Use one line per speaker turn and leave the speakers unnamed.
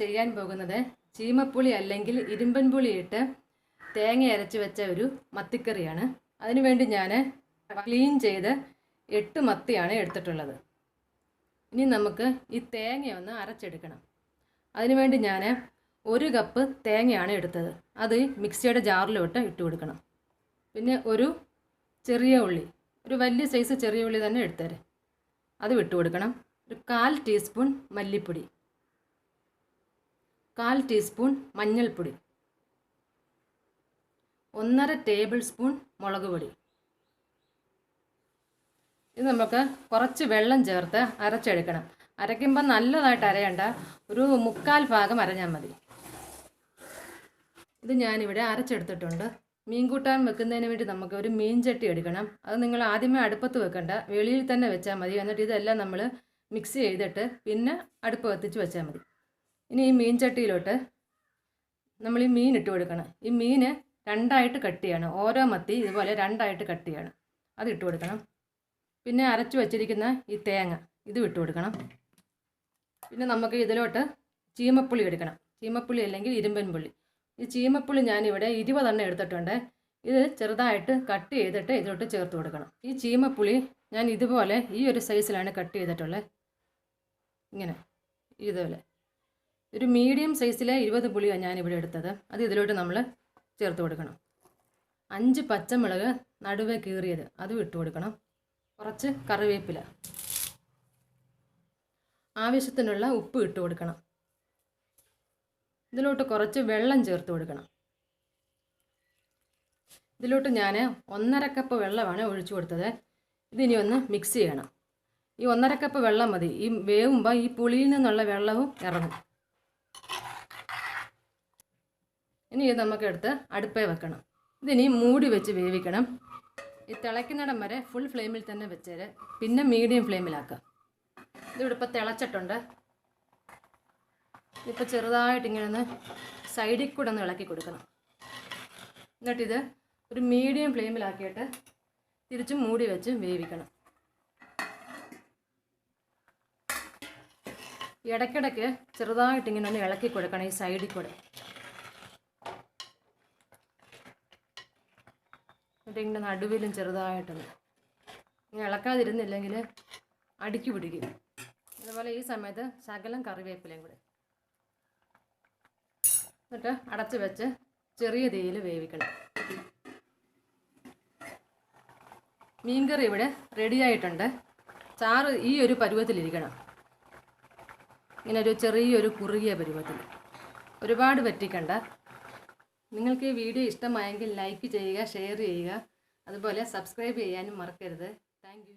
ചെയ്യാൻ പോകുന്നത് ചീമപ്പുളി അല്ലെങ്കിൽ ഇരുമ്പൻ പുളി ഇട്ട് തേങ്ങ അരച്ച് വെച്ച ഒരു മത്തിക്കറിയാണ്. അതിനുവേണ്ടി ഞാൻ ക്ലീൻ ചെയ്ത് എട്ട് മത്തിയാണ് എടുത്തിട്ടുള്ളത്. ഇനി നമുക്ക് ഈ തേങ്ങ ഒന്ന് അരച്ചെടുക്കണം. അതിനുവേണ്ടി ഞാൻ ഒരു കപ്പ് തേങ്ങയാണ് എടുത്തത്. അത് മിക്സിയുടെ ജാറിലോട്ട് ഇട്ട് കൊടുക്കണം. പിന്നെ ഒരു ചെറിയ ഉള്ളി ഒരു വലിയ സൈസ് ചെറിയ ഉള്ളി തന്നെ എടുത്തേരെ. അത് വിട്ട് കൊടുക്കണം. ഒരു കാൽ ടീസ്പൂൺ മല്ലിപ്പൊടി. കാൽ ടീസ്പൂൺ മഞ്ഞൾപ്പൊടി. ഒന്നര ടേബിൾ സ്പൂൺ മുളക് പൊടി. ഇത് നമുക്ക് കുറച്ച് വെള്ളം ചേർത്ത് അരച്ചെടുക്കണം. അരയ്ക്കുമ്പോൾ നല്ലതായിട്ട് അരയണ്ട. ഒരു മുക്കാൽ ഭാഗം അരഞ്ഞാൽ മതി. ഇത് ഞാനിവിടെ അരച്ചെടുത്തിട്ടുണ്ട്. മീൻ കൂട്ടാൻ വെക്കുന്നതിന് വേണ്ടി നമുക്ക് ഒരു മീൻ ചട്ടി എടുക്കണം. അത് നിങ്ങൾ ആദ്യമേ അടുപ്പത്ത് വെക്കണ്ട. വെളിയിൽ തന്നെ വെച്ചാൽ മതി. എന്നിട്ട് ഇതെല്ലാം നമ്മൾ മിക്സ് ചെയ്തിട്ട് പിന്നെ അടുപ്പ് കത്തിച്ച് വെച്ചാൽ മതി. ഇനി ഈ മീൻ ചട്ടിയിലോട്ട് നമ്മൾ ഈ മീൻ ഇട്ട് കൊടുക്കണം. ഈ മീൻ രണ്ടായിട്ട് കട്ട് ചെയ്യണം. ഓരോ മത്തി ഇതുപോലെ രണ്ടായിട്ട് കട്ട് ചെയ്യണം. അത് ഇട്ട് കൊടുക്കണം. പിന്നെ അരച്ചു വച്ചിരിക്കുന്ന ഈ തേങ്ങ ഇത് വിട്ട് കൊടുക്കണം. പിന്നെ നമുക്ക് ഇതിലോട്ട് ചീമപ്പുളി എടുക്കണം. ചീമപ്പുളി അല്ലെങ്കിൽ ഇരുമ്പൻ പുളി. ഈ ചീമപ്പുളി ഞാനിവിടെ ഇരുപതെണ്ണം എടുത്തിട്ടുണ്ട്. ഇത് ചെറുതായിട്ട് കട്ട് ചെയ്തിട്ട് ഇതിലോട്ട് ചേർത്ത് കൊടുക്കണം. ഈ ചീമപ്പുളി ഞാൻ ഇതുപോലെ ഈ ഒരു സൈസിലാണ് കട്ട് ചെയ്തിട്ടുള്ളത്. ഇങ്ങനെ ഇതുപോലെ. ഒരു മീഡിയം സൈസിലെ ഇരുപത് പുളിയാണ് ഞാനിവിടെ എടുത്തത്. അത് ഇതിലോട്ട് നമ്മൾ ചേർത്ത് കൊടുക്കണം. അഞ്ച് പച്ചമുളക് നടുവേ കീറിയത്. അതും ഇട്ട് കൊടുക്കണം. കുറച്ച് കറിവേപ്പില. ആവശ്യത്തിനുള്ള ഉപ്പ് ഇട്ട് കൊടുക്കണം. ഇതിലോട്ട് കുറച്ച് വെള്ളം ചേർത്ത് കൊടുക്കണം. ഇതിലോട്ട് ഞാൻ ഒന്നര കപ്പ് വെള്ളമാണ് ഒഴിച്ചു കൊടുത്തത്. ഇതിനി ഒന്ന് മിക്സ് ചെയ്യണം. ഈ ഒന്നര കപ്പ് വെള്ളം മതി. ഈ വേവുമ്പോൾ ഈ പുളിയിൽ നിന്നുള്ള വെള്ളവും ഇറങ്ങും. ഇനി ഇത് നമുക്ക് എടുത്ത് അടുപ്പേ വെക്കണം. ഇതിനി മൂടി വെച്ച് വേവിക്കണം. ഈ തിളയ്ക്കുന്നിടം വരെ ഫുൾ ഫ്ലെയിമിൽ തന്നെ വെച്ചേര്. പിന്നെ മീഡിയം ഫ്ലെയിമിലാക്കാം ഇതിവിടെ ഇപ്പോൾ തിളച്ചിട്ടുണ്ട്. ഇപ്പോൾ ചെറുതായിട്ട് ഇങ്ങനെ ഒന്ന് സൈഡിൽ കൂടെ ഒന്ന് ഇളക്കി കൊടുക്കണം. എന്നിട്ടിത് ഒരു മീഡിയം ഫ്ലെയിമിലാക്കിയിട്ട് തിരിച്ചും മൂടി വെച്ച് വേവിക്കണം. ഇടയ്ക്കിടയ്ക്ക് ചെറുതായിട്ട് ഇങ്ങനെ ഒന്ന് ഇളക്കി കൊടുക്കണം ഈ സൈഡിൽ കൂടെ. എന്നിട്ട് ഇങ്ങനെ നടുവിലും ചെറുതായിട്ടൊന്ന് ഇങ്ങനെ ഇളക്കാതിരുന്നില്ലെങ്കിൽ അടുക്കി പിടിക്കും. അതുപോലെ ഈ സമയത്ത് ശകലം കറിവേപ്പിലയും കൂടെ എന്നിട്ട് അടച്ച് വെച്ച് ചെറിയ തീയിൽ വേവിക്കണം. മീൻകറി ഇവിടെ റെഡിയായിട്ടുണ്ട് ചാറ് ഈ ഒരു പരുവത്തിലിരിക്കണം. ഇങ്ങനെ ഒരു ചെറിയൊരു കുറുകിയ പരുവത്തിൽ. ഒരുപാട് പറ്റിക്കണ്ട നിങ്ങൾക്ക് ഈ വീഡിയോ ഇഷ്ടമായെങ്കിൽ ലൈക്ക് ചെയ്യുക ഷെയർ ചെയ്യുക. അതുപോലെ സബ്സ്ക്രൈബ് ചെയ്യാനും മറക്കരുത്. താങ്ക്